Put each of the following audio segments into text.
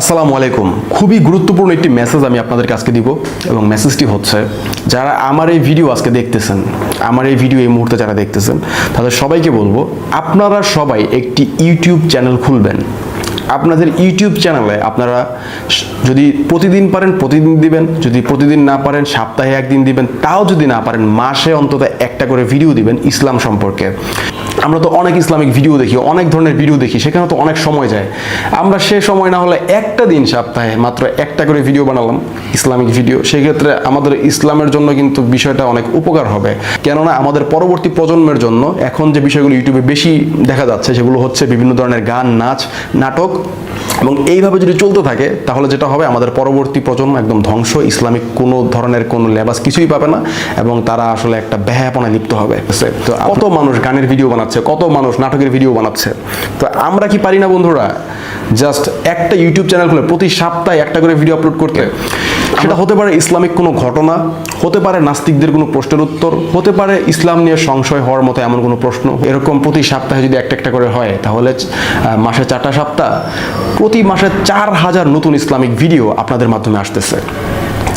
আসসালামু আলাইকুম। খুবই গুরুত্বপূর্ণ একটি মেসেজ আমি আপনাদেরকে আজকে দিব এবং মেসেজটি হচ্ছে, যারা আমার এই ভিডিও আজকে দেখতেছেন, আমার এই ভিডিও এই মুহূর্তে যারা দেখতেছেন, তাদের সবাইকে বলব, আপনারা সবাই একটি ইউটিউব চ্যানেল খুলবেন। আপনাদের ইউটিউব চ্যানেলে আপনারা যদি প্রতিদিন পারেন, প্রতিদিন দিবেন, যদি প্রতিদিন না পারেন, সপ্তাহে একদিন দিবেন, তাও যদি না পারেন, মাসে অন্তত একটা করে ভিডিও দিবেন ইসলাম সম্পর্কে। আমরা তো অনেক ইসলামিক ভিডিও দেখি, অনেক ধরনের ভিডিও দেখি, সেখানে তো অনেক সময় যায়। আমরা সে সময় না হলে একটা দিন সপ্তাহে মাত্র একটা করে ভিডিও বানালাম, ইসলামিক ভিডিও। সেক্ষেত্রে আমাদের ইসলামের জন্য কিন্তু বিষয়টা অনেক উপকার হবে। কেননা আমাদের পরবর্তী প্রজন্মের জন্য এখন যে বিষয়গুলো ইউটিউবে বেশি দেখা যাচ্ছে, সেগুলো হচ্ছে বিভিন্ন ধরনের গান, নাচ, নাটক এবং এইভাবে যদি চলতে থাকে, তাহলে যেটা হবে, আমাদের পরবর্তী প্রজন্ম একদম ধ্বংস। ইসলামিক কোনো ধরনের কোনো লেবাস কিছুই পাবে না এবং তারা আসলে একটা ব্যাহাপনায় লিপ্ত হবে তো কত মানুষ গানের ভিডিও বানাচ্ছে, কত মানুষ নাটকের ভিডিও বানাচ্ছে? তো আমরা কি পারি না বন্ধুরা? জাস্ট একটা ইউটিউব চ্যানেল খুলে প্রতি সপ্তাহে একটা করে ভিডিও আপলোড করতে। সেটা হতে পারে ইসলামিক কোনো ঘটনা হতে পারে নাস্তিকদের কোনো প্রশ্নের উত্তর হতে পারে ইসলাম নিয়ে সংশয় হওয়ার মতো এমন কোনো প্রশ্ন। এরকম প্রতি সপ্তাহে যদি একটা একটা করে হয় তাহলে মাসে চারটা সপ্তাহ প্রতি মাসে চার হাজার নতুন ইসলামিক ভিডিও আপনাদের মাধ্যমে আসতেছে।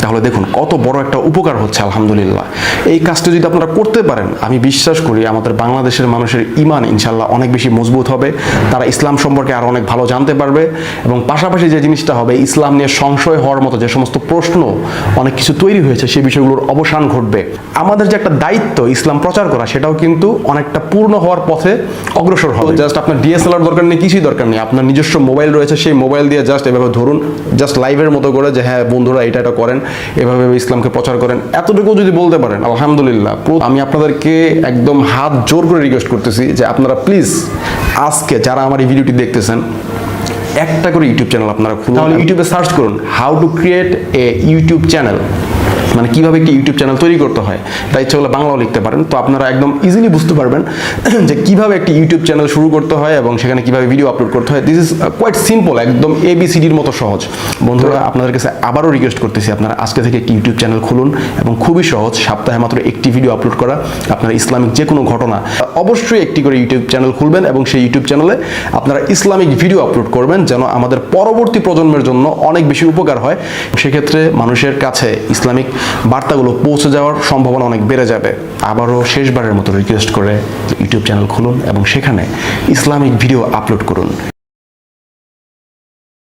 তাহলে দেখুন, কত বড় একটা উপকার হচ্ছে, আলহামদুলিল্লাহ। এই কাজটা যদি আপনারা করতে পারেন, আমি বিশ্বাস করি আমাদের বাংলাদেশের মানুষের ইমান ইনশাল্লাহ অনেক বেশি মজবুত হবে, তারা ইসলাম সম্পর্কে আরও অনেক ভালো জানতে পারবে এবং পাশাপাশি যে জিনিসটা হবে, ইসলাম নিয়ে সংশয় হওয়ার মতো যে সমস্ত প্রশ্ন, অনেক কিছু তৈরি হয়েছে সেই বিষয়গুলোর অবসান ঘটবে। আমাদের যে একটা দায়িত্ব ইসলাম প্রচার করা, সেটাও কিন্তু অনেকটা পূর্ণ হওয়ার পথে অগ্রসর হবে। জাস্ট আপনার ডিএসএলআর দরকার নেই, কিছুই দরকার নেই। আপনার নিজস্ব মোবাইল রয়েছে, সেই মোবাইল দিয়ে জাস্ট এভাবে ধরুন জাস্ট লাইভের মতো করে যে হ্যাঁ বন্ধুরা, এটা এটা করেন। এভাবে ইসলামকে প্রচার করেন। এতটুকু যদি বলতে পারেন আলহামদুলিল্লাহ আমি আপনাদেরকে একদম হাত জোর করে রিকোয়েস্ট করতেছি যে আপনারা প্লিজ আজকে যারা আমার এই ভিডিওটি দেখতেছেন একটা করে ইউটিউব চ্যানেল আপনারা খুলুন। তাহলে ইউটিউবে সার্চ করুন how to create a YouTube channel মানে কীভাবে একটি ইউটিউব চ্যানেল তৈরি করতে হয় তাই ইচ্ছা হলে বাংলাও লিখতে পারেন। তো আপনারা একদম ইজিলি বুঝতে পারবেন যে কীভাবে একটি ইউটিউব চ্যানেল শুরু করতে হয় এবং সেখানে কীভাবে ভিডিও আপলোড করতে হয়। দিস ইজ কোয়াইট সিম্পল একদম এবিসিডির মতো সহজ। বন্ধুরা আপনাদের কাছে আবারও রিকোয়েস্ট করতেছি আপনারা আজকে থেকে একটি ইউটিউব চ্যানেল খুলুন এবং খুবই সহজ সপ্তাহে মাত্র একটি ভিডিও আপলোড করা আপনার ইসলামিক যে কোনো ঘটনা। অবশ্যই একটি করে ইউটিউব চ্যানেল খুলবেন এবং সেই ইউটিউব চ্যানেলে আপনারা ইসলামিক ভিডিও আপলোড করবেন যেন আমাদের পরবর্তী প্রজন্মের জন্য অনেক বেশি উপকার হয়। সেক্ষেত্রে মানুষের কাছে ইসলামিক বার্তাগুলো পৌঁছে যাওয়ার সম্ভাবনা অনেক বেড়ে যাবে। আবারও শেষবারের মতো রিকোয়েস্ট করে ইউটিউব চ্যানেল খুলুন এবং সেখানে ইসলামিক ভিডিও আপলোড করুন।